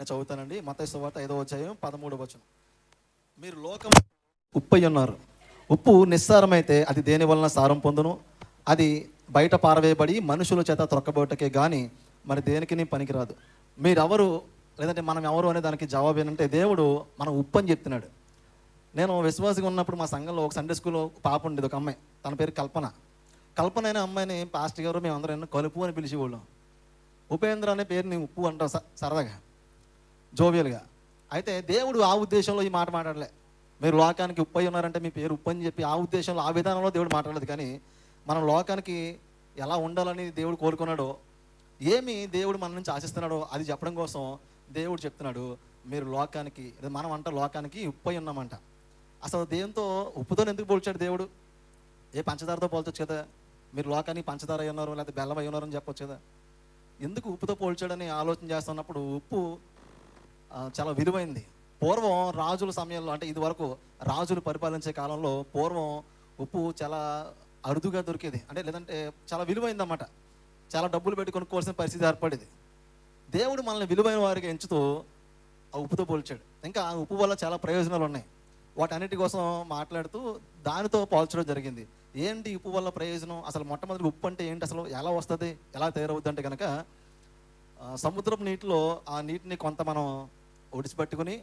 నేను చదువుతానండి. మత వార్త ఐదో అధ్యాయం పదమూడు వచనం. మీరు లోకం ఉప్పై ఉన్నారు. ఉప్పు నిస్సారమైతే అది దేని వలన సారం పొందును? అది బయట పారవేయబడి మనుషుల చేత త్రొక్కబోటకే కానీ మరి దేనికి పనికిరాదు. మీరెవరు? లేదంటే మనం ఎవరు అనే దానికి జవాబు ఏంటంటే దేవుడు మనం ఉప్పు అని చెప్తున్నాడు. నేను విశ్వాసంగా ఉన్నప్పుడు మా సంఘంలో ఒక సండే స్కూల్లో పాప ఉండేది ఒక అమ్మాయి. తన పేరు కల్పన. కల్పన అనే అమ్మాయిని పాస్టర్ గారు మేము అందరం కలుపు అని పిలిచేవాళ్ళం. ఉపేంద్ర అనే పేరుని ఉప్పు అంటాం స- సరదాగా. జోవియల్గా. అయితే దేవుడు ఆ ఉద్దేశంలో ఈ మాట మాట్లాడలే. మీరు లోకానికి ఉప్పై ఉన్నారంటే మీ పేరు ఉప్పు అని చెప్పి ఆ ఉద్దేశంలో ఆ విధానంలో దేవుడు మాట్లాడలేదు. కానీ మనం లోకానికి ఎలా ఉండాలని దేవుడు కోరుకున్నాడో ఏమి దేవుడు మన నుంచి ఆశిస్తున్నాడో అది చెప్పడం కోసం దేవుడు చెప్తున్నాడు మీరు లోకానికి మనం అంట లోకానికి ఉప్పు అయి ఉన్నామంట. అసలు దేంతో ఉప్పుతో ఎందుకు పోల్చాడు దేవుడు? ఏ పంచదారతో పోల్చొచ్చు కదా? మీరు లోకానికి పంచదార అయి ఉన్నారు లేకపోతే బెల్లం అయి ఉన్నారని చెప్పొచ్చు కదా? ఎందుకు ఉప్పుతో పోల్చాడని ఆలోచన చేస్తున్నప్పుడు ఉప్పు చాలా విలువైంది. పూర్వం రాజుల సమయంలో అంటే ఇది వరకు రాజులు పరిపాలించే కాలంలో పూర్వం ఉప్పు చాలా అరుదుగా దొరికేది. అంటే లేదంటే చాలా విలువైంది అన్నమాట చాలా డబ్బులు పెట్టి కొనుక్కోవాల్సిన పరిస్థితి ఏర్పడేది. దేవుడు మనల్ని విలువైన వారికి ఎంచుతూ ఆ ఉప్పుతో పోల్చాడు. ఇంకా ఆ ఉప్పు వల్ల చాలా ప్రయోజనాలు ఉన్నాయి. వాటన్నిటి కోసం మాట్లాడుతూ దానితో పోల్చడం జరిగింది. ఏంటి ఉప్పు వల్ల ప్రయోజనం? అసలు మొట్టమొదటి ఉప్పు అంటే ఏంటి? అసలు ఎలా వస్తుంది? ఎలా తయారవుద్ది అంటే కనుక సముద్రపు నీటిలో ఆ నీటిని కొంత మనం ఒడిసిపెట్టుకుని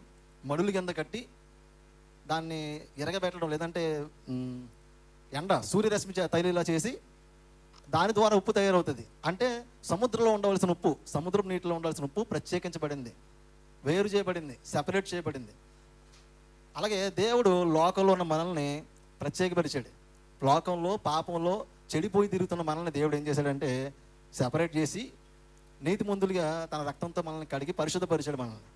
మడులు కింద కట్టి దాన్ని ఎరగబెట్టడం లేదంటే ఎండ సూర్యరశ్మి తైలిలా తైలీలా చేసి దాని ద్వారా ఉప్పు తయారవుతుంది. అంటే సముద్రంలో ఉండవలసిన ఉప్పు సముద్రం నీటిలో ఉండవలసిన ఉప్పు ప్రత్యేకించబడింది. వేరు చేయబడింది సెపరేట్ చేయబడింది. అలాగే దేవుడు లోకంలో ఉన్న మనల్ని ప్రత్యేకపరిచాడు. లోకంలో పాపంలో చెడిపోయి తిరుగుతున్న మనల్ని దేవుడు ఏం చేశాడంటే సెపరేట్ చేసి నీతి ముందులుగా తన రక్తంతో మనల్ని కడిగి పరిశుద్ధపరిచాడు మనల్ని.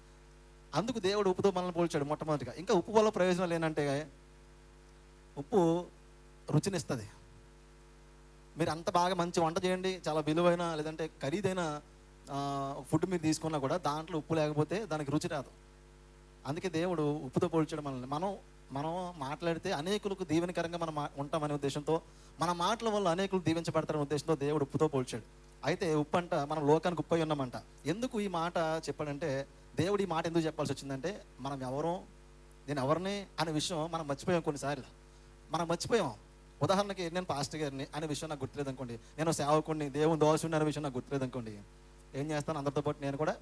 అందుకు దేవుడు ఉప్పుతో మనల్ని పోల్చాడు మొట్టమొదటిగా. ఇంకా ఉప్పు వల్ల ప్రయోజనాలు ఏంటంటే ఉప్పు రుచినిస్తుంది. మీరు అంత బాగా మంచి వంట చేయండి చాలా విలువైన లేదంటే ఖరీదైన ఫుడ్ మీరు తీసుకున్నా కూడా దాంట్లో ఉప్పు లేకపోతే దానికి రుచి రాదు. అందుకే దేవుడు ఉప్పుతో పోల్చాడు మనల్ని. మనం మనం మాట్లాడితే అనేకులకు దీవెనకరంగా మనం ఉంటామనే ఉద్దేశంతో మన మాటల వల్ల అనేకులు దీవించబడతారనే ఉద్దేశంతో దేవుడు ఉప్పుతో పోల్చాడు. అయితే ఉప్పు అంట మనం లోకానికి ఉప్పు అయి ఉన్నామంట. ఎందుకు ఈ మాట చెప్పాడంటే దేవుడి ఈ మాట ఎందుకు చెప్పాల్సి వచ్చిందంటే మనం ఎవరు నేను ఎవరిని అనే విషయం మనం మర్చిపోయాం కొన్నిసార్లు. మనం మర్చిపోయాం. ఉదాహరణకి నేను పాస్టర్ గారిని అనే విషయం నాకు గుర్తులేదు అనుకోండి నేను సేవకుడిని దేవుని దోషుడిని అనే విషయం నాకు గుర్తులేదు అనుకోండి ఏం చేస్తాను? అందరితో పాటు నేను కూడా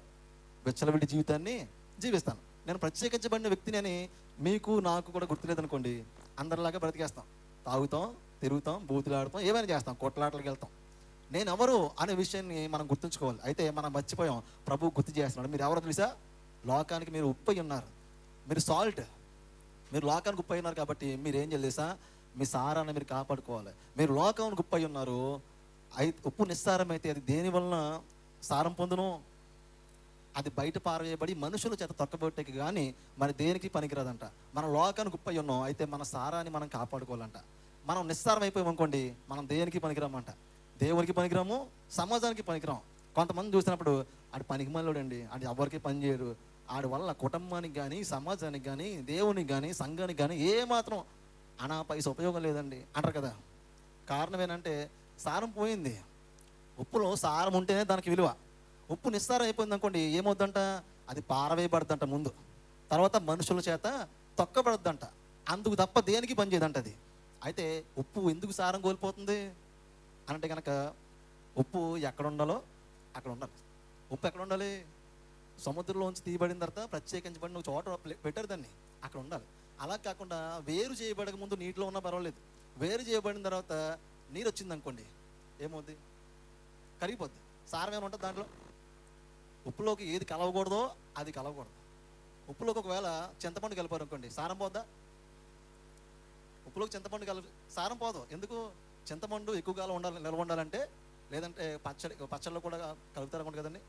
విచ్చలవిడి జీవితాన్ని జీవిస్తాను. నేను ప్రత్యేకించబడిన వ్యక్తిని అని మీకు నాకు కూడా గుర్తులేదు అనుకోండి అందరిలాగా బ్రతికేస్తాం. తాగుతాం తిరుగుతాం బూతులాడతాం ఏమైనా చేస్తాం. కొట్లాటలకు వెళ్తాం. నేను ఎవరు అనే విషయాన్ని మనం గుర్తుంచుకోవాలి. అయితే మనం మర్చిపోయాం. ప్రభు గుర్తు చేస్తున్నాడు. మీరు ఎవరో తెలుసా? లోకానికి మీరు ఉప్పు ఉన్నారు. మీరు సాల్ట్ మీరు లోకానికి ఉప్పు ఉన్నారు కాబట్టి మీరు ఏం చేయాలి మీ సారాన్ని మీరు కాపాడుకోవాలి. మీరు లోకానికి ఉప్పు ఉన్నారు. అయి ఉప్పు నిస్సారం అయితే అది దేని వలన సారం పొందును? అది బయట పారవేయబడి మనుషుల చేత తొక్కబొట్టేకి కానీ మరి దేనికి పనికిరాదంట. మన లోకానికి ఉప్పై ఉన్నాం. అయితే మన సారాన్ని మనం కాపాడుకోవాలంట. మనం నిస్సారం అయిపోయాం అనుకోండి మనం దేనికి పనికిరామంట? దేవునికి పనికిరాము? సమాజానికి పనికిరాం. కొంతమంది చూసినప్పుడు ఆడు పనికి మనలోడండి. ఆడు ఎవరికి పని చేయరు ఆడి వల్ల కుటుంబానికి కానీ సమాజానికి కానీ దేవునికి కానీ సంఘానికి కానీ ఏమాత్రం అనా పైస ఉపయోగం లేదండి. అంటారు కదా. కారణం ఏంటంటే సారం పోయింది. ఉప్పులో సారం ఉంటేనే దానికి విలువ. ఉప్పు నిస్సారం అయిపోయింది అనుకోండి ఏమవుద్దంట? అది పారవేయబడద్దంట ముందు. తర్వాత మనుషుల చేత తొక్కబడద్దంట. అందుకు తప్ప దేనికి పనిచేయదంట అది. అయితే ఉప్పు ఎందుకు సారం కోల్పోతుంది? అంటే కనుక ఉప్పు ఎక్కడ ఉండాలో అక్కడ ఉండాలి. ఉప్పు ఎక్కడ ఉండాలి? సముద్రంలోంచి తీయబడిన తర్వాత ప్రత్యేకించబడిన చోట పెట్టారు దాన్ని. అక్కడ ఉండాలి. అలా కాకుండా వేరు చేయబడక ముందు నీటిలో ఉన్నా పర్వాలేదు. వేరు చేయబడిన తర్వాత నీరు వచ్చింది అనుకోండి ఏమవుద్ది? కరిగిపోద్ది. సారం ఏమంటుంది ఉంటుంది దాంట్లో ఉప్పులోకి ఏది కలవకూడదో అది కలవకూడదు. ఉప్పులోకి ఒకవేళ చింతపండు కలిపారు అనుకోండి సారం పోద్దా? ఉప్పులోకి చింతపండు కలిపి సారం పోదు. ఎందుకు? చింతపండు ఎక్కువ కాలం ఉండాలి నిల్వ ఉండాలంటే లేదంటే పచ్చడి పచ్చళ్ళు కూడా కలుపుతారు అనుకోండి కదండి.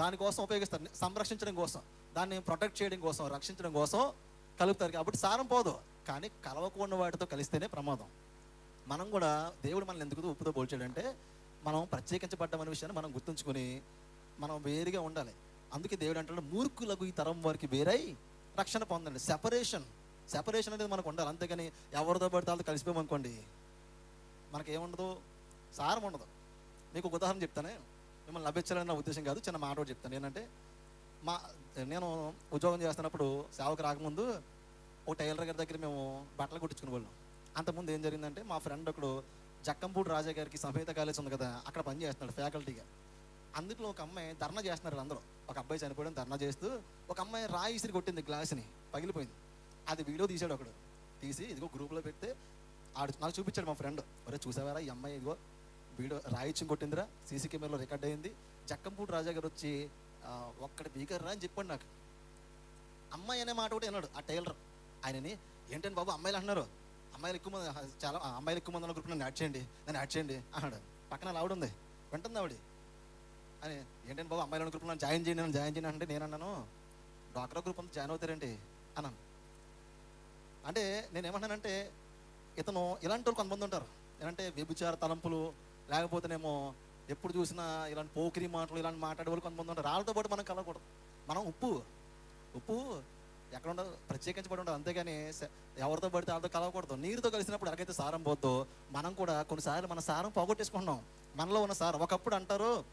దానికోసం ఉపయోగిస్తారు. సంరక్షించడం కోసం. దాన్ని ప్రొటెక్ట్ చేయడం కోసం రక్షించడం కోసం కలుపుతారు. కాబట్టి సారం పోదు. కానీ కలవకుండా వాటితో కలిస్తేనే ప్రమాదం. మనం కూడా దేవుడు మనల్ని ఎందుకు ఉప్పుతో పోల్చాడంటే మనం ప్రత్యేకించబడ్డామనే విషయాన్ని మనం గుర్తుంచుకొని మనం వేరుగా ఉండాలి. అందుకే దేవుడు అంటాడు మూర్ఖులకు ఈ తరం వారికి వేరై రక్షణ పొందండి. సెపరేషన్ సెపరేషన్ అనేది మనకు ఉండాలి. అంతేగాని ఎవరితో పడితే వాళ్ళతో కలిసిపోయామనుకోండి మనకేముండదు? సారం ఉండదు. మీకు ఒక ఉదాహరణ చెప్తానే. మిమ్మల్ని లభించాలని నా ఉద్దేశం కాదు చిన్న మాట ఒకటి చెప్తాను. ఏంటంటే మా నేను ఉద్యోగం చేస్తున్నప్పుడు సేవకు రాకముందు ఓ టైలర్ గారి దగ్గర మేము బట్టలు కుట్టించుకుని వాళ్ళం. అంతకుముందు ఏం జరిగిందంటే మా ఫ్రెండ్ ఒకడు జక్కంపూడి రాజా గారికి సమేత కాలేజ్ ఉంది కదా అక్కడ పని చేస్తున్నాడు ఫ్యాకల్టీగా. అందులో ఒక అమ్మాయి ధర్నా చేస్తున్నారు అందరూ. ఒక అబ్బాయి చనిపోవడం ధర్నా చేస్తూ ఒక అమ్మాయి రాయి ఇసిరి కొట్టింది గ్లాస్ని పగిలిపోయింది. అది వీడియో తీసాడు ఒకడు. తీసి ఇదిగో గ్రూప్లో పెడితే ఆడు నాకు చూపించాడు మా ఫ్రెండ్. ఒరే చూసావారా ఈ అమ్మాయి? ఇదిగో వీడియో రాయిచ్చి కొట్టిందిరా. సీసీ కెమెరాలో రికార్డ్ అయింది. జక్కంపూడి రాజా గారు వచ్చి ఒక్కడి బీకర్ బీకర్రా అని చెప్పాడు నాకు. అమ్మాయి అనే మాట కూడా విన్నాడు ఆ టైలర్. ఆయనని ఏంటంటే బాబు అమ్మాయిలు అంటున్నారు. అమ్మాయిలు ఎక్కువ మంది చాలా అమ్మాయిలు ఎక్కువ మంది ఉన్న గ్రూప్ నన్ను యాడ్ చేయండి నన్ను యాడ్ చేయండి అన్నాడు. పక్కన ఆవిడ ఉంది. వింటుంది ఆవిడ. అని ఏంటంటే బాబు అమ్మాయిలు గ్రూప్ నన్ను జాయిన్ చేయండి నన్ను జాయిన్ చేయండి అంటే నేను అన్నాను. డాక్టర్ గ్రూప్ అంతా జాయిన్ అవుతారండి అన్నాను. అంటే నేను ఏమన్నానంటే ఇతను ఇలాంటి వాళ్ళు కొంతమంది ఉంటారు. ఏంటంటే వ్యభిచార తలంపులు లేకపోతేనేమో ఎప్పుడు చూసినా ఇలాంటి పోకిరి మాటలు ఇలాంటి మాట్లాడే వాళ్ళు కొంతమంది ఉంటారు. వాళ్ళతో పాటు మనం కలవకూడదు. మనం ఉప్పు. ఉప్పు ఎక్కడ ఉండదు ప్రత్యేకించబడి ఉండదు. అంతేగాని ఎవరితో పడితే వాళ్ళతో కలవకూడదు. నీరుతో కలిసినప్పుడు ఎలాగైతే సారం పోద్దో మనం కూడా కొన్నిసార్లు మన సారం పోగొట్టేసుకుంటున్నాం. మనలో ఉన్న సారం. ఒకప్పుడు అంటారు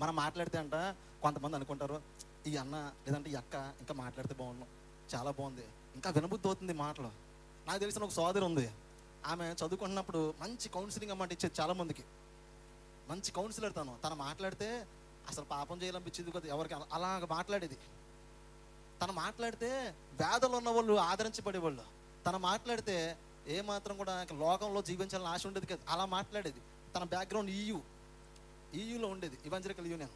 మనం మాట్లాడితే అంట కొంతమంది అనుకుంటారు ఈ అన్న లేదంటే ఈ అక్క ఇంకా మాట్లాడితే బాగున్నాం చాలా బాగుంది. ఇంకా వినబుద్ధి అవుతుంది మాటలు. నాకు తెలిసిన ఒక సోదరి ఉంది ఆమె చదువుకుంటున్నప్పుడు మంచి కౌన్సిలింగ్ అన్నమాట ఇచ్చేది చాలా మందికి మంచి కౌన్సిలర్ తను. తను మాట్లాడితే అసలు పాపం చేయాలనిపించింది కదా ఎవరికి అలా- అలాగ మాట్లాడేది. తను మాట్లాడితే వ్యాధులు ఉన్న వాళ్ళు ఆదరించబడేవాళ్ళు. తను మాట్లాడితే ఏ మాత్రం కూడా లోకంలో జీవించాలని ఆశ ఉండేది కదా అలా మాట్లాడేది. తన బ్యాక్గ్రౌండ్ ఈయూ ఈయూలో ఉండేది ఇవంజరికల్ యూనియన్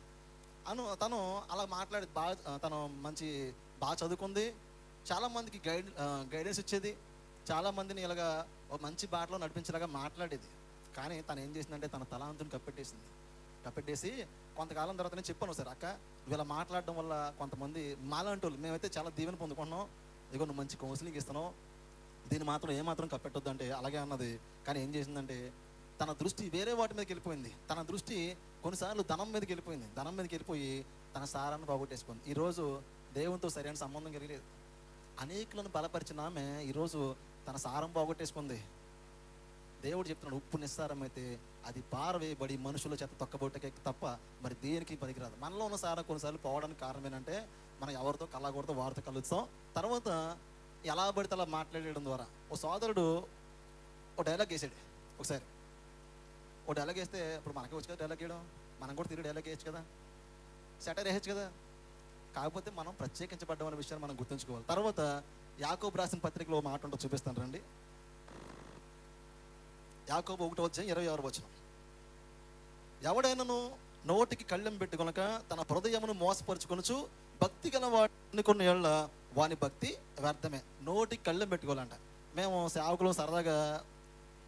అను తను అలా మాట్లాడేది బాగా తను మంచి బాగా చదువుకుంది. చాలామందికి గైడ్ గైడెన్స్ ఇచ్చేది. చాలామందిని ఇలాగా ఒక మంచి బాటలో నడిపించేలాగా మాట్లాడేది. కానీ తను ఏం చేసిందంటే తన తలాంతుని కప్పెట్టేసింది. కప్పెట్టేసి కొంతకాలం తర్వాత నేను చెప్పాను సార్ అక్క నువ్వు ఇలా మాట్లాడడం వల్ల కొంతమంది మాలాంటి వాళ్ళు మేమైతే చాలా దీవెన పొందుకుంటున్నాం. ఇదిగో నువ్వు మంచి కౌన్సిలింగ్ ఇస్తున్నావు. దీన్ని మాత్రం ఏమాత్రం కప్పెట్టొద్దు అంటే అలాగే అన్నది. కానీ ఏం చేసిందంటే తన దృష్టి వేరే వాటి మీదకి వెళ్ళిపోయింది. తన దృష్టి కొన్నిసార్లు ధనం మీదకి వెళ్ళిపోయింది. ధనం మీదకి వెళ్ళిపోయి తన సారాన్ని పోగొట్టేసుకుంది. ఈరోజు దేవునితో సరైన సంబంధం కలిగలేదు. అనేకులను బలపరిచిన ఆమె ఈరోజు తన సారం పోగొట్టేసుకుంది. దేవుడు చెప్తున్నాడు ఉప్పు నిస్సారం అయితే అది పారవేయబడి మనుషుల చేత తొక్కబొట్టకే తప్ప మరి దేనికి పనికిరాదు. మనలో ఉన్న సారం కొన్నిసార్లు పోవడానికి కారణం ఏంటంటే మనం ఎవరితో కలగూడతో వారితో కలుస్తాం. తర్వాత ఎలా పడితే అలా మాట్లాడడం ద్వారా. ఓ సోదరుడు ఓ డైలాగ్ వేసాడు. ఒకసారి. ఓ డైలాగ్ వేస్తే ఇప్పుడు మనకే వచ్చు కదా డైలాగ్ వేయడం? మనం కూడా తిరిగి డైలాగ్ వేయచ్చు కదా? సెటర్ వేయచ్చు కదా? కాకపోతే మనం ప్రత్యేకించబడ్డం అనే విషయాన్ని మనం గుర్తుంచుకోవాలి. తర్వాత యాకోబు రాసిన పత్రికలో మాట ఉంటో చూపిస్తాను రండి. యాకోబు ఒకటో వచ్చిన ఇరవై ఆరు వచ్చిన ఎవడైనాను నోటికి కళ్ళెం పెట్టుకొనక తన హృదయమును మోసపరుచుకొనుచు భక్తి గల వాడిని కొన్ని ఏళ్ళ వాని భక్తి వ్యర్థమే. నోటికి కళ్ళెం పెట్టుకోవాలంట. మేము సేవకులు సరదాగా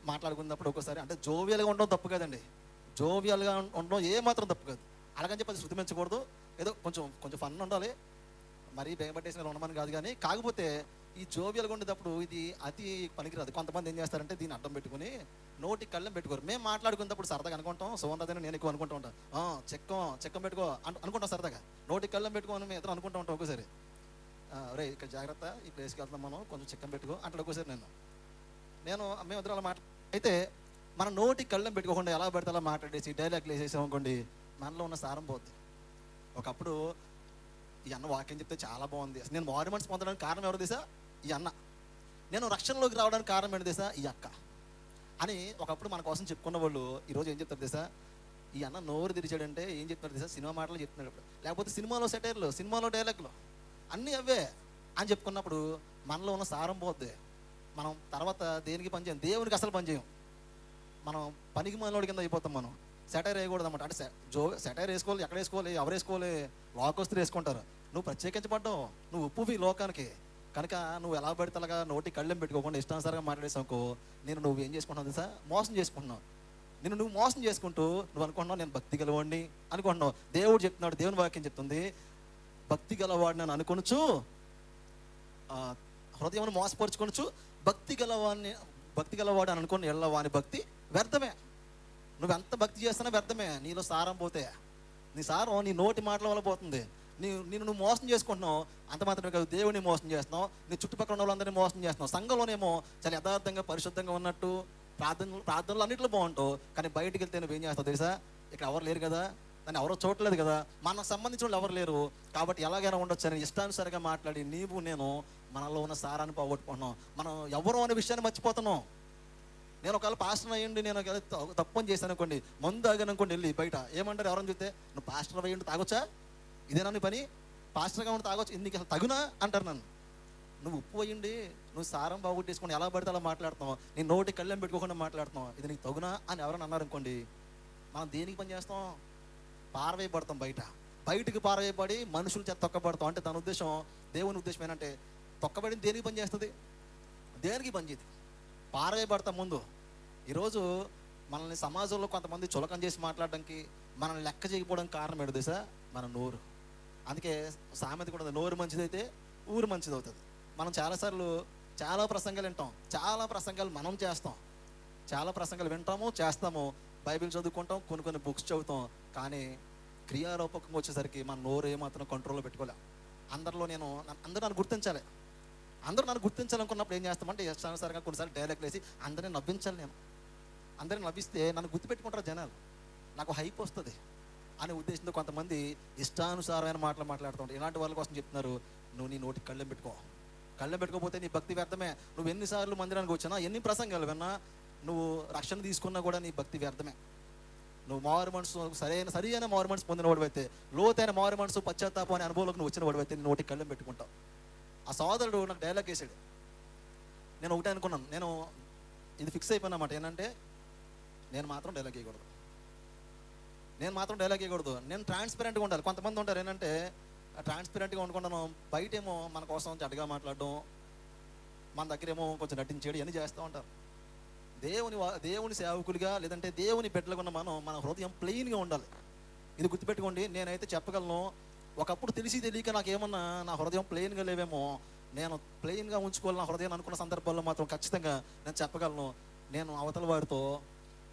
మాట్లాడుకున్నప్పుడు ఒకసారి అంటే జోవియల్గా ఉండడం తప్పు కదండి. జోవియల్గా ఉండడం ఏ మాత్రం తప్పు కాదు. అలాగని చెప్పి అది శృతి మెచ్చకూడదు ఏదో కొంచెం కొంచెం ఫన్ ఉండాలి. మరీ బేగపట్టేసిన ఉండమని కాదు కానీ కాకపోతే ఈ జోవియల్గా ఉండేటప్పుడు ఇది అతి పనికిరాదు. కొంతమంది ఏం చేస్తారంటే దీన్ని అడ్డం పెట్టుకుని నోటి కళ్ళం పెట్టుకోరు. మేము మాట్లాడుకున్నప్పుడు సరదాగా అనుకుంటాం సువర్ణదని నేను ఎక్కువ అనుకుంటూ ఉంటాను చెక్కం చెక్కం పెట్టుకో అనుకుంటాం సరదాగా. నోటి కళ్ళం పెట్టుకోని మేము ఇద్దరు అనుకుంటూ ఉంటాం ఒకసారి రే ఇక్కడ జాగ్రత్త ఈ ప్లేస్కి వెళ్తాం మనం కొంచెం చెక్కం పెట్టుకో అంటే ఒకసారి నేను నేను మేము ఇద్దరు అలా మాట్లా అయితే మన నోటి కళ్ళం పెట్టుకోకుండా ఎలా పెడితే అలా మాట్లాడేసి డైలాగ్లు వేసేసాం అనుకోండి మనలో ఉన్న సారం పోద్ది. ఒకప్పుడు ఈ అన్న వాక్యం చెప్తే చాలా బాగుంది. నేను మారు పొందడానికి కారణం ఎవరు తీసా ఈ అన్న. నేను రక్షణలోకి రావడానికి కారణం ఏంటి తెలుసా? ఈ అక్క. అని ఒకప్పుడు మన కోసం చెప్పుకున్న వాళ్ళు ఈరోజు ఏం చెప్తారు తెలుసా? ఈ అన్న నోరు తెరిచాడంటే ఏం చెప్తున్నారు తెలుసా? సినిమా మాటలు చెప్తున్నాడు ఇప్పుడు లేకపోతే సినిమాలో సెటైర్లు సినిమాలో డైలాగ్లు అన్నీ అవే అని చెప్పుకున్నప్పుడు మనలో ఉన్న సారం పోద్ది. మనం తర్వాత దేనికి పని చేయం? దేవునికి అసలు పనిచేయం మనం పనికి మనలోడి కింద అయిపోతాం మనం. సెటైర్ వేయకూడదు అనమాట అంటే జో సెటైర్ వేసుకోవాలి ఎక్కడ వేసుకోవాలి ఎవరు వేసుకోవాలి లోకస్తులు వేసుకుంటారు. నువ్వు ప్రత్యేకించబడ్డావు. నువ్వు ఉప్పువి లోకానికి. కనుక నువ్వు ఎలా పడితే అలాగా నోటి కళ్ళెం పెట్టుకోకుండా ఇష్టానుసారంగా మాట్లాడేసావుకో నేను నువ్వు ఏం చేసుకుంటున్నావు తెలుసా? మోసం చేసుకుంటున్నావు. నేను నువ్వు మోసం చేసుకుంటూ నువ్వు అనుకుంటున్నావు నేను భక్తి గలవాడిని అనుకుంటున్నావు. దేవుడు చెప్తున్నాడు దేవుని వాక్యం చెప్తుంది భక్తి గలవాడిని అని అనుకొనుచు హృదయం మోసపరుచుకొనొచ్చు భక్తి గలవాడిని భక్తి గలవాడు అని అనుకుని ఎళ్ళ వాని భక్తి వ్యర్థమే. నువ్వు ఎంత భక్తి చేస్తున్నా వ్యర్థమే. నీలో సారం పోతే నీ సారం నీ నోటి మాటల వల్ల పోతుంది. నీ నేను నువ్వు మోసం చేసుకుంటున్నావు అంత మాత్రమే కాదు దేవుని మోసం చేస్తున్నావు నీ చుట్టుపక్కల ఉన్న వాళ్ళందరినీ మోసం చేస్తున్నావు. సంఘంలోనేమో చాలా యథార్థంగా పరిశుద్ధంగా ఉన్నట్టు ప్రార్థన ప్రార్థనలు అన్నింటిలో బాగుంటావు కానీ బయటికి వెళ్తే నువ్వేం చేస్తావు తెలుసా? ఇక్కడ ఎవరు లేరు కదా? దాన్ని ఎవరో చూడలేదు కదా? మనకు సంబంధించిన వాళ్ళు ఎవరు లేరు? కాబట్టి ఎలాగైనా ఉండొచ్చు. అని ఇష్టానుసారిగా మాట్లాడి నీవు నేను మనలో ఉన్న సారాన్ని పోగొట్టుకుంటున్నాం. మనం ఎవరు అనే విషయాన్ని మర్చిపోతున్నాం. నేను ఒకవేళ పాస్టర్ అయ్యండి నేను తప్పని చేశాను అనుకోండి మందు తాగాను అనుకోండి వెళ్ళి బయట. ఏమంటారు ఎవరైనా చూస్తే నువ్వు పాస్టర్ అయ్యండి తాగొచ్చా? ఇదేనా నీ పని? పాస్టర్గా ఉండి తాగొచ్చు. నీకు అసలు తగునా? అంటారు నన్ను. నువ్వు ఉప్పు పోయిండి నువ్వు సారం బాగుట్టేసుకొని ఎలా పడితే అలా మాట్లాడుతున్నావు? నీ నోటి కళ్ళెం పెట్టుకోకుండా మాట్లాడుతున్నావు. ఇది నీకు తగునా? అని ఎవరైనా అన్నారు అనుకోండి. మనం దేనికి పని చేస్తాం? పారవేయబడతాం బయట. బయటికి పారవేయబడి మనుషుల చేత తొక్కబడతాం. అంటే దాని ఉద్దేశం దేవుని ఉద్దేశం ఏంటంటే తొక్కబడి దేనికి పని చేస్తుంది? దేనికి పని చేయదు? పారవేయబడతాం ముందు. ఈరోజు మనల్ని సమాజంలో కొంతమంది చులకం చేసి మాట్లాడడానికి మనల్ని లెక్క చేయకపోవడానికి కారణం ఏంటో తెలుసా? మన నోరు. అందుకే సామెత కూడా నోరు మంచిదైతే ఊరు మంచిది అవుతుంది మనం చాలాసార్లు చాలా ప్రసంగాలు వింటాం చాలా ప్రసంగాలు మనం చేస్తాం చాలా ప్రసంగాలు వింటాము చేస్తాము బైబిల్ చదువుకుంటాం కొన్ని కొన్ని బుక్స్ చదువుతాం కానీ క్రియారూపకంగా వచ్చేసరికి మన నోరు ఏమాత్రం కంట్రోల్లో పెట్టుకోలే. అందరిలో నేను అందరూ నన్ను గుర్తించాలి. అందరూ నన్ను గుర్తించాలనుకున్నప్పుడు ఏం చేస్తామంటే ఇష్టానుసారంగా కొన్నిసార్లు డైలాగ్లు వేసి అందరిని నవ్వించాలి నేను. అందరిని నవ్విస్తే నన్ను గుర్తుపెట్టుకుంటారు జనాలు. నాకు హైప్ వస్తుంది. అనే ఉద్దేశంతో కొంతమంది ఇష్టానుసారమైన మాటలు మాట్లాడుతుంటారు ఇలాంటి వాళ్ళ కోసం చెప్తున్నారు నువ్వు నీ నోటికి కళ్ళెం పెట్టుకో. కళ్ళెం పెట్టుకోకపోతే నీ భక్తి వ్యర్థమే. నువ్వు ఎన్నిసార్లు మందిరానికి వచ్చినా ఎన్ని ప్రసంగాలు విన్నా నువ్వు రక్షణ తీసుకున్నా కూడా నీ భక్తి వ్యర్థమే. నువ్వు మారు మనసు సరైన సరైన మారు మనసు పొందిన వాడివైతే లోతైన మారు మనసు పశ్చాత్తాపం అనే అనుభవంలోకి నువ్వు వచ్చిన వాడివైతే నీ నోటికి కళ్ళెం పెట్టుకుంటావు. ఆ సోదరుడు నాకు డైలాగ్ వేసాడు. నేను ఒకటే అనుకున్నాను. నేను ఇది ఫిక్స్ అయిపోయినమాట ఏంటంటే నేను మాత్రం డైలాగ్ వేయకూడదు. నేను మాత్రం డైలాగ్ ఇవ్వకూడదు నేను ట్రాన్స్పరెంట్గా ఉండాలి. కొంతమంది ఉంటారు ఏంటంటే ట్రాన్స్పరెంట్గా ఉండకుండా బయటేమో మన కోసం చెడ్డగా మాట్లాడడం మన దగ్గరేమో కొంచెం నటించేయడం ఇవన్నీ చేస్తూ ఉంటారు. దేవుని వా- దేవుని సేవకులుగా లేదంటే దేవుని బిడ్డలుగా ఉన్న మనం మన హృదయం ప్లెయిన్గా ఉండాలి. ఇది గుర్తుపెట్టుకోండి. నేనైతే చెప్పగలను. ఒకప్పుడు తెలిసి తెలియక నాకు ఏమన్నా నా హృదయం ప్లెయిన్గా లేవేమో నేను ప్లెయిన్గా ఉంచుకోవాలి నా హృదయం అనుకున్న సందర్భాల్లో మాత్రం ఖచ్చితంగా నేను చెప్పగలను. నేను అవతల వారితో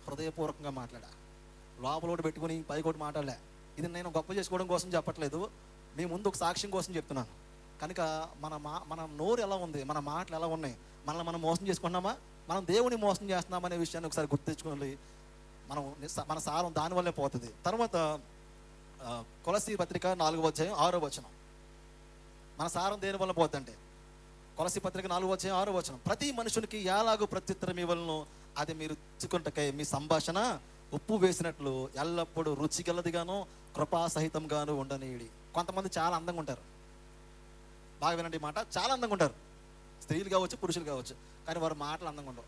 హృదయపూర్వకంగా మాట్లాడా. లోపల పెట్టుకుని పైకోటి మాట్లాడలే. ఇది నేను గొప్ప చేసుకోవడం కోసం చెప్పట్లేదు. మీ ముందు ఒక సాక్ష్యం కోసం చెప్తున్నాను. కనుక మన మా మన నోరు ఎలా ఉంది? మన మాటలు ఎలా ఉన్నాయి? మనల్ని మనం మోసం చేసుకున్నామా మనం దేవుని మోసం చేస్తున్నామనే అనే విషయాన్ని ఒకసారి గుర్తించుకోవాలి మనం మన సారం దానివల్లే పోతుంది. తర్వాత ఆ, కొలసి పత్రిక నాలుగు వచ్చాయి ఆరో వచనం. మన సారం దేనివల్ల పోతుందంటే కొలసి పత్రిక నాలుగు వచ్చాయి ఆరో వచనం. ప్రతి మనుషునికి ఎలాగో ప్రత్యుత్తరం ఇవ్వలను అది మీరు రుచుకుంటకై మీ సంభాషణ ఉప్పు వేసినట్లు ఎల్లప్పుడూ రుచి గలదిగాను కృపాసహితంగాను ఉండనీయుడి. కొంతమంది చాలా అందంగా ఉంటారు. బాగా వినండి మాట. చాలా అందంగా ఉంటారు. స్త్రీలు కావచ్చు పురుషులు కావచ్చు. కానీ వారు మాటలు అందంగా ఉండవు.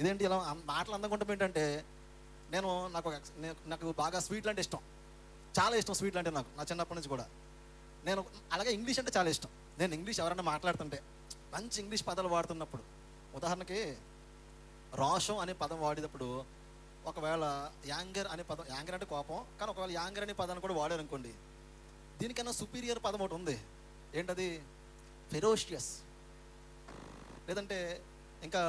ఇదేంటి ఇలా మాటలు అందంగా ఉండటం ఏంటంటే నేను నాకు నాకు బాగా స్వీట్లు అంటే ఇష్టం. చాలా ఇష్టం స్వీట్లు అంటే నాకు నా చిన్నప్పటి నుంచి కూడా. నేను అలాగే ఇంగ్లీష్ అంటే చాలా ఇష్టం. నేను ఇంగ్లీష్ ఎవరైనా మాట్లాడుతుంటే మంచి ఇంగ్లీష్ పదాలు వాడుతున్నప్పుడు ఉదాహరణకి రోషం అనే పదం వాడేటప్పుడు ఒకవేళ యాంగర్ అనే పదం యాంగర్ అంటే కోపం కానీ ఒకవేళ యాంగర్ అనే పదాన్ని కూడా వాడారు అనుకోండి దీనికన్నా సుపీరియర్ పదం ఒకటి ఉంది. ఏంటది? ఫెరోషియస్ లేదంటే ఇంకా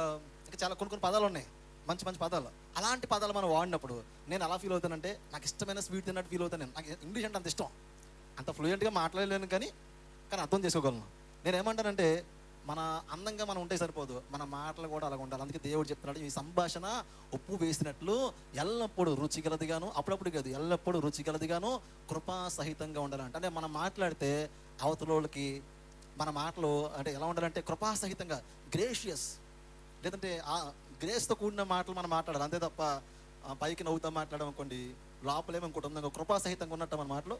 ఇంకా చాలా కొన్ని కొన్ని పదాలు ఉన్నాయి మంచి మంచి పదాలు. అలాంటి పదాలు మనం వాడినప్పుడు నేను ఎలా ఫీల్ అవుతానంటే నాకు ఇష్టమైన స్వీట్ తిన్నట్టు ఫీల్ అవుతాను నాకు ఇంగ్లీష్ అంటే అంత ఇష్టం. అంత ఫ్లూయెంట్గా మాట్లాడలేను కానీ కానీ అర్థం చేసుకోగలను. నేను ఏమంటానంటే మన అందంగా మనం ఉంటే సరిపోదు. మన మాటలు కూడా అలాగ ఉండాలి. అందుకే దేవుడు చెప్తున్నాడు ఈ సంభాషణ ఉప్పు వేసినట్లు ఎల్లప్పుడూ రుచిగలదిగాను అప్పుడప్పుడు కాదు ఎల్లప్పుడూ రుచిగలదిగాను కృపా సహితంగా ఉండాలంట. అంటే మనం మాట్లాడితే అవతలోళ్ళకి మన మాటలు అంటే ఎలా ఉండాలంటే కృపా సహితంగా గ్రేషియస్. లేదంటే ఆ గ్రేస్తో కూడిన మాటలు మనం మాట్లాడాలి. అంతే తప్ప పైకి నవ్వుతా మాట్లాడడం అనుకోండి లోపలేమో ఇంకోటి ఉందో కృపా సహితంగా ఉన్నట్టు మన మాటలు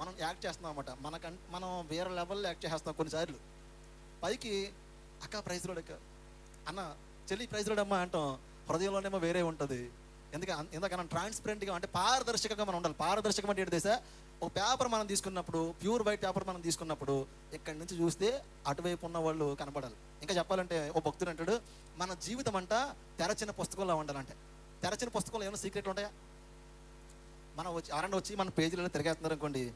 మనం యాక్ట్ చేస్తున్నాం అనమాట మనకం మనం వేరే లెవెల్లో యాక్ట్ చేస్తున్నాం కొన్నిసార్లు పైకి అక్క ప్రైజ్ రోడ్ అక్క. అన్న చెల్లి ప్రైజ్ రోడ్ అమ్మా అంటాం. హృదయంలోనేమో వేరే ఉంటుంది. ఎందుకంటే ఎందుకన్నా ట్రాన్స్పరెంట్గా అంటే పారదర్శకంగా మనం ఉండాలి. పారదర్శకం అంటే ఏంటి తెలుసా? ఒక పేపర్ మనం తీసుకున్నప్పుడు ప్యూర్ వైట్ పేపర్ మనం తీసుకున్నప్పుడు ఇక్కడి నుంచి చూస్తే అటువైపు ఉన్న వాళ్ళు కనపడాలి. ఇంకా చెప్పాలంటే ఓ భక్తుడు అంటాడు మన జీవితం అంట తెరచిన పుస్తకంలో ఉండాలంటే. తెరచిన పుస్తకంలో ఏమైనా సీక్రెట్లు ఉంటాయా? మనం వచ్చి ఎవరన్నా వచ్చి మన పేజీలలో తిరిగేస్తున్నారు అనుకోండి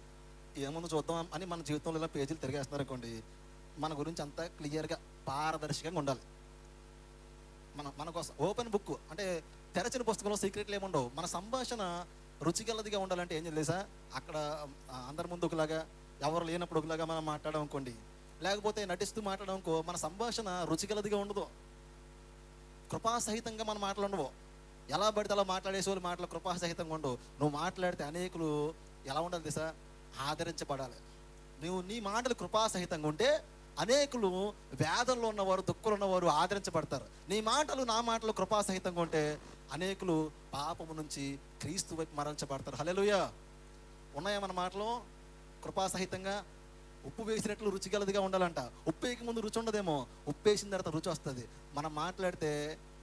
ఏముందో చూద్దాం అని మన జీవితంలో ఇలా పేజీలు తిరిగేస్తున్నారు అనుకోండి మన గురించి అంతా క్లియర్గా పారదర్శకంగా ఉండాలి. మన మన కోసం ఓపెన్ బుక్ అంటే తెరచిన పుస్తకంలో సీక్రెట్లు ఏముండవు మన సంభాషణ రుచిగలదిగా ఉండాలంటే ఏం చేయలేసా అక్కడ అందరి ముందు ఒకలాగా ఎవరు లేనప్పుడు ఒకలాగా మనం మాట్లాడడం అనుకోండి. లేకపోతే నటిస్తూ మాట్లాడడం అనుకో మన సంభాషణ రుచిగలదిగా ఉండదు. కృపాసహితంగా మన మాటలు ఉండవు ఎలా పడితే అలా మాట్లాడేసి వాళ్ళు మాటలు కృపాసహితంగా ఉండవు. నువ్వు మాట్లాడితే అనేకులు ఎలా ఉండాలి తెలుసా? ఆదరించబడాలి. నువ్వు నీ మాటలు కృపాసహితంగా ఉంటే అనేకులు వేదనలో ఉన్నవారు దుఃఖులు ఉన్నవారు ఆదరించబడతారు. నీ మాటలు నా మాటలు కృపాసహితంగా ఉంటే అనేకులు పాపము నుంచి క్రీస్తు వైపు మరణించబడతారు హలెలుయ ఉన్నాయా మన మాటలు? కృపాసహితంగా ఉప్పు వేసినట్లు రుచిగలదిగా ఉండాలంట. ఉప్పు వేయక ముందు రుచి ఉండదేమో ఉప్పు వేసిన తర్వాత రుచి వస్తుంది. మనం మాట్లాడితే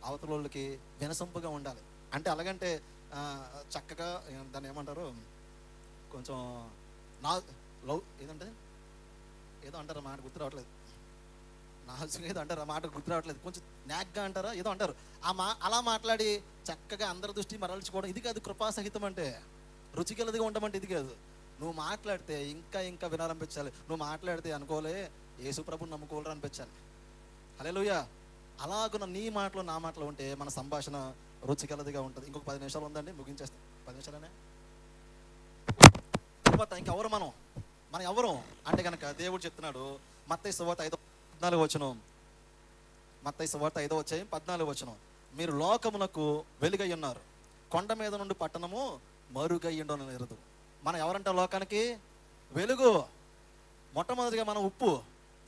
అవతల వాళ్ళకి వినసొంపుగా ఉండాలి. అంటే అలాగంటే చక్కగా దాన్ని ఏమంటారు? కొంచెం నా లవ్ ఏదంటే ఏదో అంటారు మాట గుర్తు రావట్లేదు. నాజుగా ఏదో అంటారు ఆ మాట గుర్తు రావట్లేదు. కొంచెం నాగ్గా అంటారా ఏదో అంటారు. ఆ మా అలా మాట్లాడి చక్కగా అందరి దృష్టి మరల్చుకోవడం ఇది కాదు కృపాసహితం అంటే. రుచిగలదిగా ఉండమంటే ఇది కాదు. నువ్వు మాట్లాడితే ఇంకా ఇంకా వినాలనిపించాలి. నువ్వు మాట్లాడితే అనుకోలే యేసుప్రభుని నమ్ముకోలేరు అనిపించాలి. హలోయ అలాగున్న నీ మాటలు నా మాటలు ఉంటే మన సంభాషణ రుచికలదిగా ఉంటుంది. ఇంకొక పది నిమిషాలు ఉందండి ముగించేస్తాం. పది నిమిషాలనే? తర్వాత ఇంకెవరు మనం? మనం ఎవరు? అంటే కనుక దేవుడు చెప్తున్నాడు మత్తయి సువార్త ఐదో పద్నాలుగు వచ్చును మత్తయి సువార్త ఐదో వచ్చాయి పద్నాలుగు వచ్చును మీరు లోకమునకు వెలుగై ఉన్నారు. కొండ మీద నుండి పట్టణము మరుగై ఉండనేరదు మనం ఎవరంటే లోకానికి? వెలుగు. మొట్టమొదటిగా మనం ఉప్పు.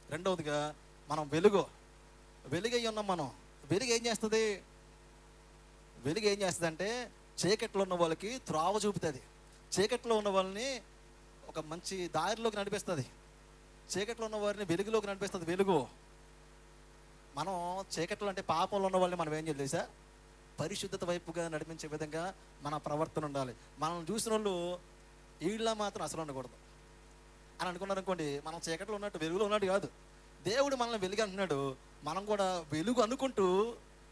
రెండవదిగా మనం వెలుగు. వెలుగై ఉన్నాం మనం. వెలుగు ఏం చేస్తుంది? వెలుగు ఏం చేస్తుంది అంటే చీకట్లో ఉన్న వాళ్ళకి త్రావ చూపుతుంది. చీకట్లో ఉన్న వాళ్ళని ఒక మంచి దారిలోకి నడిపిస్తుంది. చీకట్లో ఉన్న వారిని వెలుగులోకి నడిపిస్తుంది. వెలుగు. మనం చీకట్లో అంటే పాపంలో ఉన్న వాళ్ళని మనం ఏం చేయాలి పరిశుద్ధత వైపుగా నడిపించే విధంగా మన ప్రవర్తన ఉండాలి. మనం చూసిన వాళ్ళు వీళ్ళ మాత్రం అసలు ఉండకూడదు. అని అనుకున్నారు అనుకోండి మనం చీకట్లో ఉన్నట్టు వెలుగులో ఉన్నట్టు కాదు. దేవుడు మనల్ని వెలుగు అంటున్నాడు. మనం కూడా వెలుగు అనుకుంటూ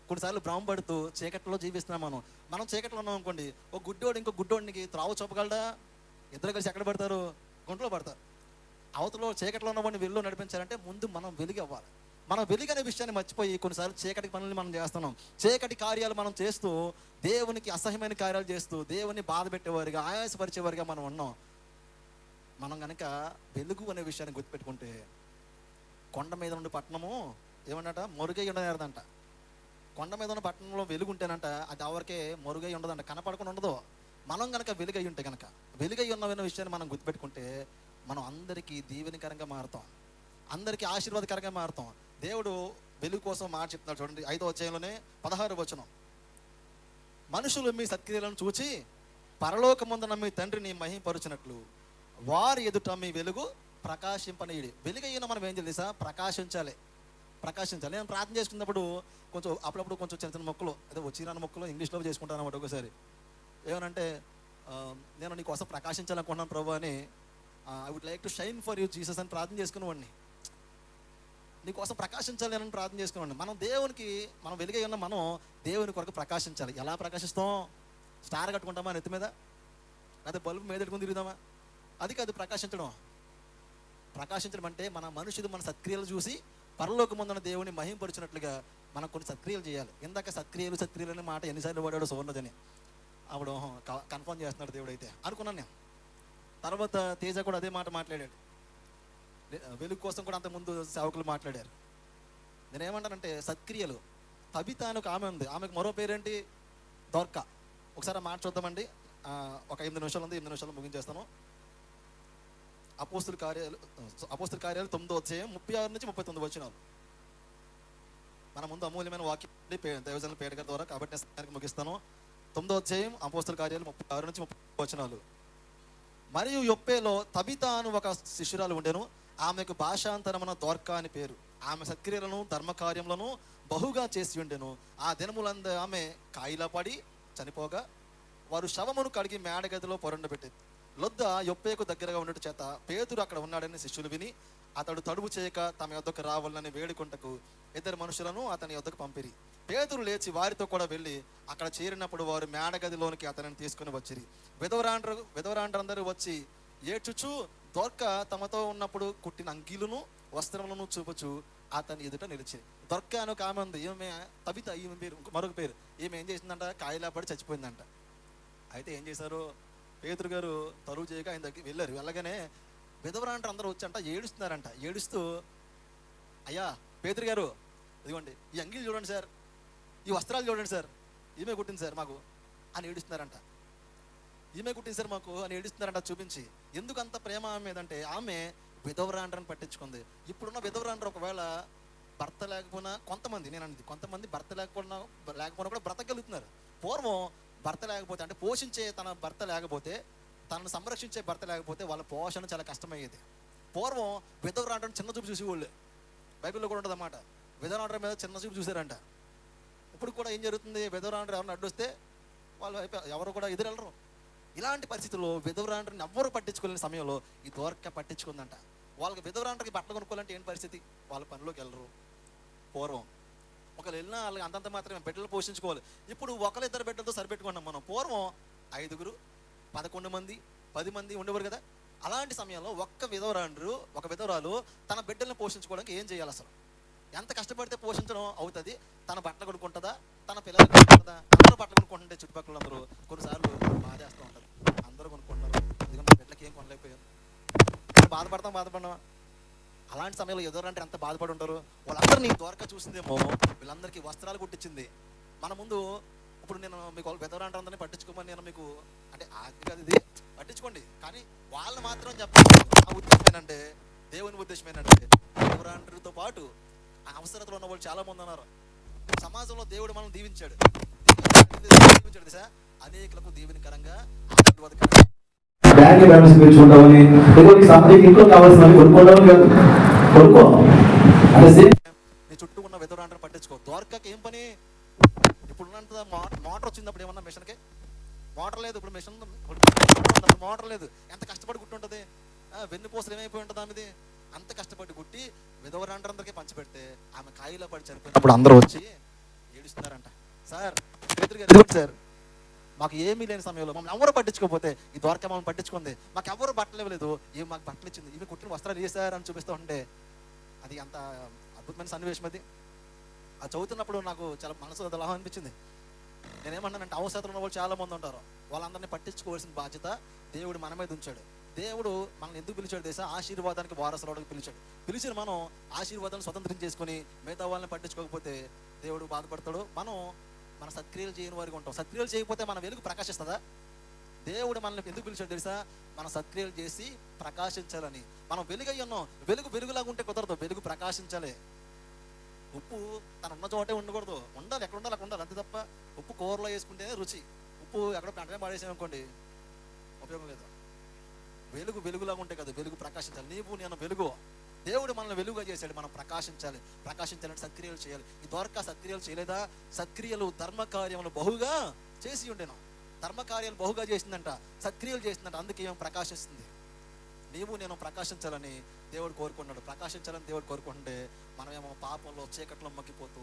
కొన్నిసార్లు భ్రమపడుతూ చీకట్లో జీవిస్తున్నాం మనం. మనం చీకట్లో ఉన్నాం అనుకోండి ఒక గుడ్డోడు ఇంకో గుడ్డోడికి త్రావు చూపగలడా? ఇద్దరు కలిసి ఎక్కడ పడతారు? గుంటలో పడతారు. అవతలో చీకట్లో ఉన్నవాడిని వెళ్ళి నడిపించాలంటే ముందు మనం వెలుగు అవ్వాలి. మనం వెలుగు అనే విషయాన్ని మర్చిపోయి కొన్నిసార్లు చీకటి పనులు మనం చేస్తున్నాం. చీకటి కార్యాలు మనం చేస్తూ దేవునికి అసహ్యమైన కార్యాలు చేస్తూ దేవుని బాధ పెట్టేవారిగా ఆయాసపరిచేవారిగా మనం ఉన్నాం. మనం కనుక వెలుగు అనే విషయాన్ని గుర్తుపెట్టుకుంటే కొండ మీద నుండి పట్టణము ఏమన్నట మరుగై ఉండదంట కొండ మీద ఉన్న పట్టణంలో వెలుగు ఉంటేనంట అది ఎవరికే మరుగై ఉండదంట. కనపడకుండా ఉండదు. మనం కనుక వెలుగై ఉంటే కనుక వెలుగై ఉన్న విషయాన్ని మనం గుర్తుపెట్టుకుంటే మనం అందరికీ దీవెనికరంగా మారుతాం. అందరికీ ఆశీర్వాదకరంగా మారుతాం. దేవుడు వెలుగు కోసం మాట చెప్తున్నాడు చూడండి ఐదో అధ్యాయంలోనే పదహారు వచనం. మనుషులు మీ సత్క్రియలను చూచి పరలోకముందున మీ తండ్రిని మహింపరుచినట్లు వారి ఎదుట మీ వెలుగు ప్రకాశింపనీయుడి. వెలుగు మనం ఏం తెలుసా? ప్రకాశించాలి. ప్రకాశించాలి. నేను ప్రార్థన చేసుకున్నప్పుడు కొంచెం అప్పుడప్పుడు కొంచెం చిన్న చిన్న మొక్కలు అదే వచ్చిన మొక్కలు ఇంగ్లీష్లో చేసుకుంటాను అన్నమాట ఒకసారి. ఏమనంటే ఆ, నేను నీకోసం ప్రకాశించాలనుకున్నాను ప్రభు అని I would like to shine for you Jesus అని ప్రార్థన చేసుకునేవాడిని. నీకోసం ప్రకాశించాలి అని ప్రార్థన చేసుకునేవాడిని. మనం దేవునికి మనం వెలుగై ఉన్న మనం దేవుని కొరకు ప్రకాశించాలి. ఎలా ప్రకాశిస్తాం? స్టార్ కట్టుకుంటామా నెత్తి మీద? లేదా బల్బు మీద పెట్టుకుని తిరుగుదామా అది కాదు ప్రకాశించడం. ప్రకాశించడం అంటే మన మనుషులు మన సత్క్రియలు చూసి పరలోకముందున్న దేవుని మహింపరిచినట్లుగా మనం కొన్ని సత్క్రియలు చేయాలి. ఇందాక సత్క్రియలు సత్క్రియలు అనే మాట ఎన్నిసార్లు వాడాడు సువర్ణదని ఆవిడ కన్ఫర్మ్ చేస్తున్నాడు దేవుడు అయితే అనుకున్నాను నేను. తర్వాత తేజ కూడా అదే మాట మాట్లాడాడు. వెలుగు కోసం కూడా అంతకుముందు సేవకులు మాట్లాడారు. నేనేమంటానంటే సత్క్రియలు. తబిత అని ఒక ఆమె ఉంది. ఆమెకు మరో పేరేంటి? దోర్క. ఒకసారి మాట చూద్దామండి. ఒక ఎనిమిది నిమిషాలు ఉంది. ఎనిమిది నిమిషాలు ముగించేస్తాను. అపోస్తుల కార్యాలు అపోస్తుల కార్యాలు తొమ్మిదో వచ్చాయి ముప్పై ఆరు నుంచి ముప్పై తొమ్మిది వచ్చినారు మన ముందు అమూల్యమైన వాక్యం ఉంది, దైవజనుల పేట గారి ద్వారా. కాబట్టి నేను ముగిస్తాను. తొమ్మిదో అధ్యాయం అపోస్తుల కార్యాలు ముప్పై ఆరు నుంచి ముప్పై వచనాలు. మరియు యొప్పేలో తబిత అను ఒక శిష్యురాలు ఉండెను. ఆమెకు భాషాంతరమున దోర్క అని పేరు. ఆమె సత్క్రియలను ధర్మకార్యములను బహుగా చేసి ఉండెను. ఆ దినములందు ఆమె కాయిలా పడి చనిపోగా వారు శవమును కడిగి మేడగదిలో పొరండబెట్టేది లొద్ద యొప్పేకు దగ్గరగా ఉండటం చేత పేతురు అక్కడ ఉన్నాడని శిష్యులు విని అతడు తడువు చేయక తమ యొద్దకు రావాలని వేడుకుంటకు ఇద్దరు మనుషులను అతని యొద్దకు పంపిరి. పేదరు లేచి వారితో కూడా వెళ్ళి అక్కడ చేరినప్పుడు వారు మేడగదిలోనికి అతనిని తీసుకుని వచ్చిరి. విధవరాండ్రు విధవరాండ్రందరూ వచ్చి ఏడ్చుచు దొర్క తమతో ఉన్నప్పుడు కుట్టిన అంగీలును వస్త్రములను చూపుచు అతని ఎదుట నిలిచి దొర్క అని ఒక ఆమె ఉంది. ఈమె తబిత ఈమె పేరు మరొక పేరు. ఈమె ఏం చేసిందంట? కాయలా పడి చచ్చిపోయిందంట. అయితే ఏం చేశారు? పేతురు గారు తరువు చేయక ఆయన దగ్గర వెళ్ళారు. వెళ్ళగానే విధవరాండ్రు అందరూ వచ్చంట ఏడుస్తున్నారంట. ఏడుస్తూ అయ్యా పేతురు గారు ఇదిగోండి ఈ అంగీలు చూడండి సార్ ఈ వస్త్రాలు చూడండి సార్ ఈమె కుట్టింది సార్ మాకు అని ఏడుస్తున్నారంట. ఈమె కుట్టింది సార్ మాకు అని ఏడుస్తున్నారంట చూపించి. ఎందుకు అంత ప్రేమ ఆమె మీదంటే ఆమె విధవరాండ్రని పట్టించుకుంది. ఇప్పుడున్న విధవరాండ్ర ఒకవేళ భర్త లేకపోయినా కొంతమంది నేను అనేది కొంతమంది భర్త లేకపోయినా లేకపోయినా కూడా బ్రతకగలుగుతున్నారు. పూర్వం భర్త లేకపోతే అంటే పోషించే తన భర్త లేకపోతే తనను సంరక్షించే భర్త లేకపోతే వాళ్ళ పోషణ చాలా కష్టమయ్యేది. పూర్వం విధవరాండ్రని చిన్న చూపు చూసేవాళ్ళు. బైబిల్లో కూడా ఉంటుంది అన్నమాట మీద చిన్న చూపు చూసారంట. ఇప్పుడు కూడా ఏం జరుగుతుంది? విధవరాండ్ర ఎవరిని అడ్డొస్తే వాళ్ళు ఎవరు కూడా ఎదురెళ్ళరు. ఇలాంటి పరిస్థితుల్లో విధవరాండ్రని ఎవ్వరు పట్టించుకోలేని సమయంలో ఈ దోరక పట్టించుకుందంట. వాళ్ళకి విధవరాండ్రకి బట్టలు కొనుక్కోవాలంటే ఏం పరిస్థితి? వాళ్ళ పనిలోకి వెళ్ళరు. పూర్వం ఒకరు వెళ్ళినా వాళ్ళకి అంతంత మాత్రమే బిడ్డలు పోషించుకోవాలి. ఇప్పుడు ఒకరిద్దరు బిడ్డలతో సరిపెట్టుకున్నాం మనం. పూర్వం ఐదుగురు పదకొండు మంది పది మంది ఉండేవారు కదా? అలాంటి సమయంలో ఒక్క విధవరాండ్రు ఒక విధవరాలు తన బిడ్డలను పోషించుకోవడానికి ఏం చేయాలి అసలు? ఎంత కష్టపడితే పోషించడం అవుతుంది? తన బట్టలు కొనుక్కుంటుందా? తన పిల్లలు కొనుక్కుంటుందా? అందరూ బట్టలు కొనుక్కుంటుంటే చుట్టుపక్కల అందరూ కొన్నిసార్లు బాధేస్తూ ఉంటారు. అందరూ కొనుక్కుంటున్నారు. ఎందుకంటే నా బిడ్డలకి ఏం కొనలేకపోయారు. బాధపడతాం బాధపడమా అలాంటి సమయంలో ఎదురంటే ఎంత బాధపడి ఉంటారు వాళ్ళందరినీ దొరక చూసిందేమో వీళ్ళందరికీ వస్త్రాలు కుట్టించింది. మన ముందు ఇప్పుడు నేను మీకు వాళ్ళు పెద్దవారు అందరినీ పట్టించుకోమని నేను మీకు అంటే ఆజ్ఞ ఇది. పట్టించుకోండి. కానీ వాళ్ళు మాత్రం చెప్పండి నా ఉద్దేశం ఏంటంటే దేవుని ఉద్దేశం ఏంటంటే ఎవరంటతో పాటు ఆ అవసరతలో ఉన్న వాళ్ళు చాలా మంది ఉన్నారు. సమాజంలో దేవుడు మనం దీవించాడు. దీవించాడు దిశ అనేకులకు దీవెనకరంగా ఆశీర్వాదకరంగా. బ్యాంక్ బ్యాలెన్స్ పెంచుకుంటామని ఏదో ఈ సంస్థకి ఇంట్లో కావాల్సినవి కొనుక్కోవడం కాదు. కొనుక్కో. అదే సేమ్ నీ చుట్టూ ఉన్న వెదరాండ్రని పట్టించుకో. దోరకకి ఏం పని? ఇప్పుడు ఉన్నంత మోటార్ వచ్చినప్పుడు ఏమన్నా మిషన్కి? మోటార్ లేదు ఇప్పుడు మిషన్ మోటార్ లేదు. ఎంత కష్టపడి గుట్టుంటది వెన్నుపూసలు ఏమైపోయి ఉంటుంది ఆమెది అంత కష్టపడి గుట్టి విధవరాండ్రందరికీ పంచిపెడితే ఆమె కాయిలో పడి చనిపోయినప్పుడు అందరూ వచ్చి ఏడుస్తున్నారంట. Sir sir? మాకు ఏమీ లేని సమయంలో మమ్మల్ని ఎవరు పట్టించుకోకపోతే ఈ ద్వారక మమ్మల్ని పట్టించుకుంది. మాకు ఎవరు బట్టలు ఇవ్వలేదు ఏం మాకు బట్టలు ఇచ్చింది ఇవి కుట్టిన వస్త్రాలు అని చూపిస్తూ ఉంటే అది అంత అద్భుతమైన సన్నివేశం అది. అది చదువుతున్నప్పుడు నాకు చాలా మనసు దళహం అనిపించింది. నేనేమన్నానంటే అవసరం ఉన్న వాళ్ళు చాలా మంది ఉంటారు. వాళ్ళందరినీ పట్టించుకోవాల్సిన బాధ్యత దేవుడు మన మీద ఉంచాడు. దేవుడు మనల్ని ఎందుకు పిలిచాడు దేశ ఆశీర్వాదానికి వారసులవడానికి పిలిచాడు. పిలిచిన మనం ఆశీర్వాదాన్ని స్వతంత్రం చేసుకొని మిగతా వాళ్ళని పట్టించుకోకపోతే దేవుడు బాధపడతాడు. మనం మన సత్క్రియలు చేయని వారికి ఉంటాం. సత్క్రియలు చేయకపోతే మన వెలుగు ప్రకాశిస్తుందా? దేవుడు మనల్ని ఎందుకు పిలిచాడు తెలుసా? మన సత్క్రియలు చేసి ప్రకాశించాలని. మనం వెలుగై ఉన్నాం. వెలుగు వెలుగులాగా ఉంటే కుదరదు. వెలుగు ప్రకాశించాలి. ఉప్పు తన ఉన్న చోటే ఉండకూడదు. ఉండాలి ఎక్కడ ఉండాలి అక్కడ ఉండాలి. అంతే తప్ప ఉప్పు కూరలో వేసుకుంటేనే రుచి. ఉప్పు ఎక్కడ వెంటనే పడేసాం అనుకోండి ఉపయోగం లేదు. వెలుగు వెలుగులాగా ఉంటే కదా వెలుగు ప్రకాశించాలి. నీవు నేను వెలుగు. దేవుడు మనల్ని వెలుగుగా చేశాడు. మనం ప్రకాశించాలి. ప్రకాశించాలంటే సత్క్రియలు చేయాలి. ఈ ద్వారకా సత్క్రియలు చేయలేదా? సత్క్రియలు ధర్మకార్యములు బహుగా చేసి ఉండేను. ధర్మకార్యాలు బహుగా చేసిందంట సత్క్రియలు చేసిందంట. అందుకే ఏమో ప్రకాశిస్తుంది. నీవు నేను ప్రకాశించాలని దేవుడు కోరుకున్నాడు ప్రకాశించాలని దేవుడు కోరుకుంటే మనమేమో పాపంలో చీకట్లో మగ్గిపోతూ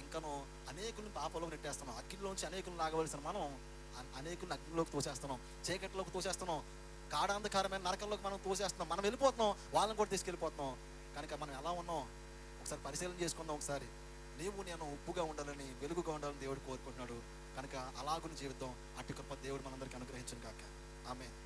ఇంకనో అనేకులను పాపంలో నెట్టేస్తున్నాం. అగ్నిలోంచి అనేకులను లాగవలసిన మనం అ- అనేకులను అగ్నిలోకి తోసేస్తున్నాం. చీకట్లోకి తోసేస్తున్నాం. కాడాంధకారమైన నరకంలోకి మనం తోసేస్తున్నాం. మనం వెళ్ళిపోతున్నాం. వాళ్ళని కూడా తీసుకెళ్ళిపోతున్నాం. కనుక మనం ఎలా ఉన్నాం? ఒకసారి పరిశీలన చేసుకుందాం ఒకసారి. నీవు నేను ఉప్పుగా ఉండాలని వెలుగుగా ఉండాలని దేవుడు కోరుకుంటున్నాడు. కనుక అలాగుని జీవితం అట్టి కృప దేవుడు మనందరికీ అనుగ్రహించను కాక ఆమె